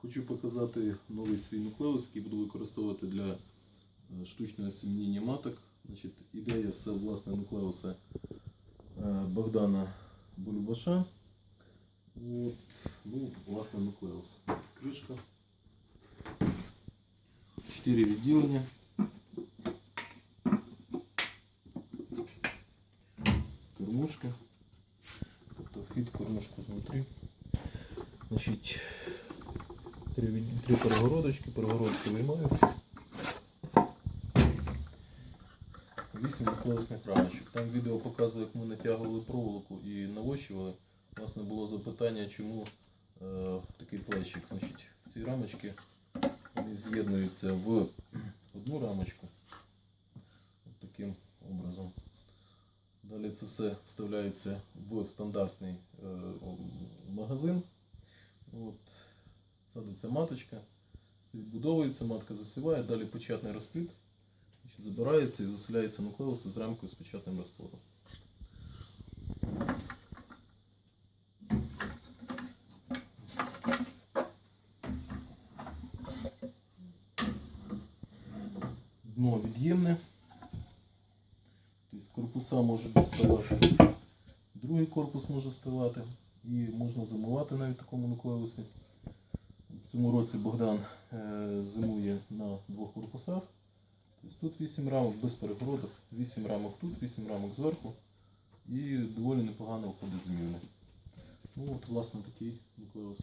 Хочу показати новий свій нуклеус, який буду використовувати для е, штучного осінення маток. Значить, ідея все власне нуклеуса е, Богдана Бульбаша. От, ну, власне, нуклеус. Кришка. Чотири відділення. Кормушка. Тобто вхід в кормушку знутрі. Значить, три, три перегородочки, перегородки виймаються. Вісім нуклеусних рамочок. Там відео показує, як ми натягували проволоку і навощували. У нас не було запитання, чому е, такий плечик. Значить, ці рамочки вони з'єднуються в одну рамочку. От таким образом. Далі це все вставляється в стандартний е, магазин. От. Садиться маточка, відбудовується, матка засіває, далі печатний розплід. Забирається і заселяється нуклеус з рамкою з печатним розплодом. Дно від'ємне. Тобто корпуса можуть вставати. Другий корпус може вставати. І можна зимувати навіть в такому нуклеусі. Цьому році Богдан е, зимує на двох корпусах. Тобто тут 8 рамок без перегородок, 8 рамок тут, 8 рамок зверху. І доволі непогано входить зміни. Ну от, власне, такий нуклеус.